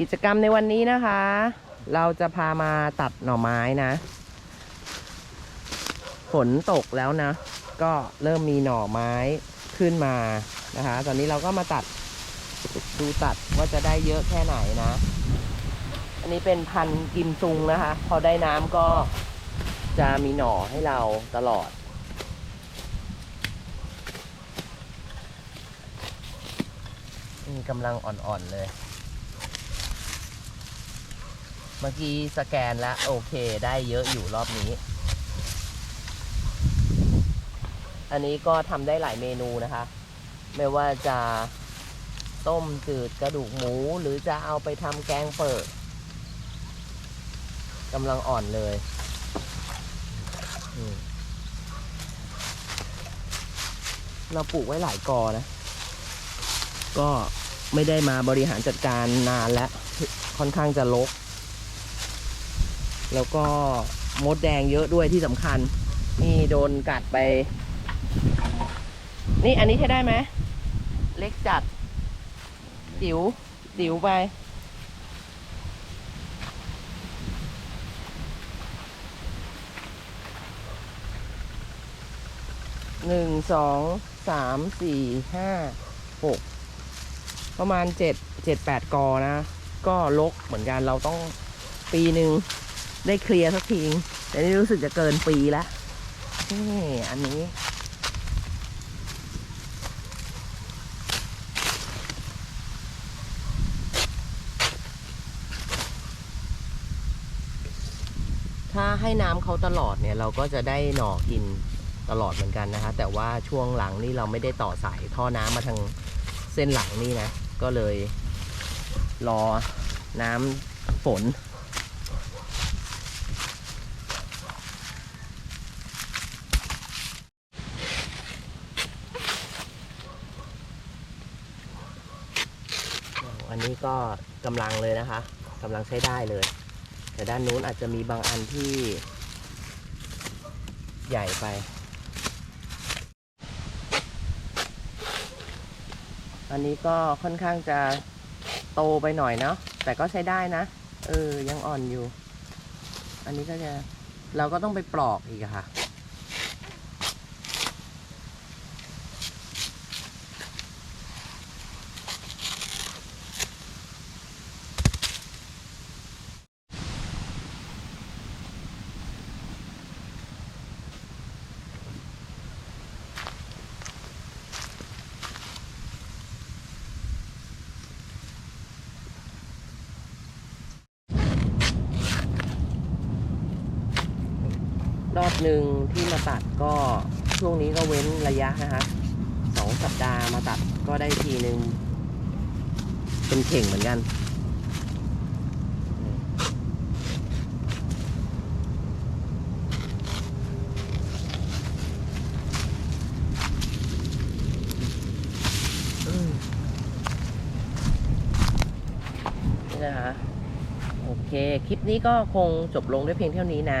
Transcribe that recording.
กิจกรรมในวันนี้นะคะ เราจะพามาตัดหน่อไม้นะ ฝนตกแล้วนะ ก็เริ่มมีหน่อไม้ขึ้นมานะคะ ตอนนี้เราก็มาตัดดูตัดว่าจะได้เยอะแค่ไหนนะ อันนี้เป็นพันธุ์กิมซุงนะคะ พอได้น้ำก็จะมีหน่อให้เราตลอดนี่กำลังอ่อนๆเลย เมื่อกี้สแกนแล้วโอเคได้เยอะอยู่รอบนี้ อันนี้ก็ทำได้หลายเมนูนะคะ ไม่ว่าจะต้มจืดกระดูกหมู หรือจะเอาไปทำแกงเปิดกำลังอ่อนเลยเราปลูกไว้หลายกอนะ ก็ไม่ได้มาบริหารจัดการนานแล้ว ค่อนข้างจะลก แล้วก็มดแดงเยอะด้วยที่สำคัญ นี่โดนกัดไป นี่อันนี้ใช้ได้ไหม เล็กจัดจิ๋วจิ๋วไป หนึ่งสองสามสี่ห้าหกประมาณเจ็ดเจ็ดแปดกอนะ ก็ลกเหมือนกันเราต้องปีหนึ่ง ได้เคลียร์สักทีแต่นี่รู้สึกจะเกินปีแล้วนี่อันนี้ ถ้าให้น้ำเขาตลอดเนี่ย เราก็จะได้หน่อกินตลอดเหมือนกันนะคะ แต่ว่าช่วงหลังนี่เราไม่ได้ต่อสายท่อน้ำมาทางเส้นหลังนี่นะ ก็เลยรอน้ำฝน อันนี้ก็กำลังเลยนะคะกำลังใช้ได้เลย แต่ด้านนู้นอาจจะมีบางอันที่ใหญ่ไป อันนี้ก็ค่อนข้างจะโตไปหน่อยเนาะแต่ก็ใช้ได้นะ เออ ยังอ่อนอยู่ อันนี้ก็จะเราก็ต้องไปปลอกอีกค่ะ รอบหนึ่งที่มาตัดก็ช่วงนี้ก็เว้นระยะนะคะสองสัปดาห์มาตัดก็ได้ทีหนึ่งเป็นเข่งเหมือนกัน นี่นะคะ โอเค คลิปนี้ก็คงจบลงด้วยเพียงเท่านี้นะ